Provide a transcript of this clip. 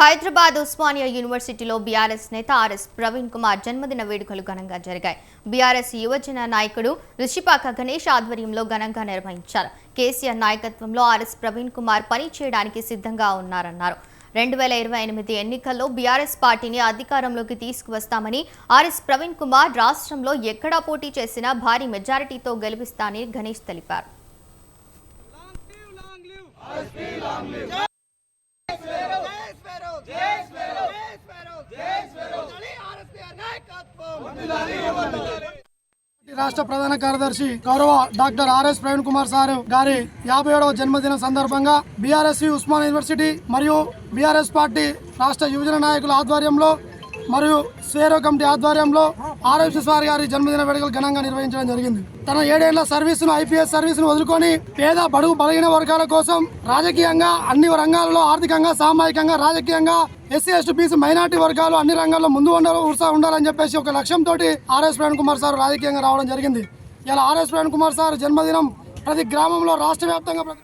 హైదరాబాద్ ఉస్మానియా యూనివర్సిటీలో బీఆర్ఎస్ నేత ఆర్ఎస్ ప్రవీణ్ కుమార్ జన్మదిన వేడుకలు ఘనంగా జరిగాయి. బీఆర్ఎస్ యువజన నాయకుడు రిషిపాక గణేష్ ఆధ్వర్యంలో ఘనంగా నిర్వహించారు. కేసీఆర్ నాయకత్వంలో ఆర్ఎస్ ప్రవీణ్ కుమార్ పని చేయడానికి సిద్ధంగా ఉన్నారన్నారు. రెండు వేల ఇరవై ఎనిమిది ఎన్నికల్లో బీఆర్ఎస్ పార్టీని అధికారంలోకి తీసుకువస్తామని ఆర్ఎస్ ప్రవీణ్ కుమార్ రాష్ట్రంలో ఎక్కడా పోటీ చేసినా భారీ మెజారిటీతో గెలిపిస్తానని గణేష్ తెలిపారు. రాష్ట్ర ప్రధాన కార్యదర్శి గౌరవ doctor RS Praveen Kumar sir గారి యాభై ఏడవ జన్మదిన సందర్భంగా బీఆర్ఎస్ ఉస్మాన్ యూనివర్సిటీ మరియు బీఆర్ఎస్ పార్టీ రాష్ట్ర యువజన నాయకుల ఆధ్వర్యంలో మరియు సేరో కమిటీ ఆధ్వర్యంలో ఆర్ఎస్ గారి జన్మదిన వేడుకలు ఘనంగా నిర్వహించడం జరిగింది. తన ఏడేళ్ళ సర్వీసును ఐపీఎస్ సర్వీసును వదులుకొని పేద బడుగు బలహీన వర్గాల కోసం రాజకీయంగా అన్ని రంగాలలో ఆర్థికంగా సామాజికంగా రాజకీయంగా ఎస్సీ ఎస్టీ బీసీ మైనార్టీ వర్గాలు అన్ని రంగాల్లో ముందు ఉండాలి ఉత్సాహం ఉండాలని చెప్పేసి ఒక లక్ష్యంతో ఆర్ఎస్ ప్రవీణ్ కుమార్ సార్ రాజకీయంగా రావడం జరిగింది. ఇలా ఆర్ఎస్ ప్రవీణ్ కుమార్ సార్ జన్మదినం ప్రతి గ్రామంలో రాష్ట్ర వ్యాప్తంగా ప్రతి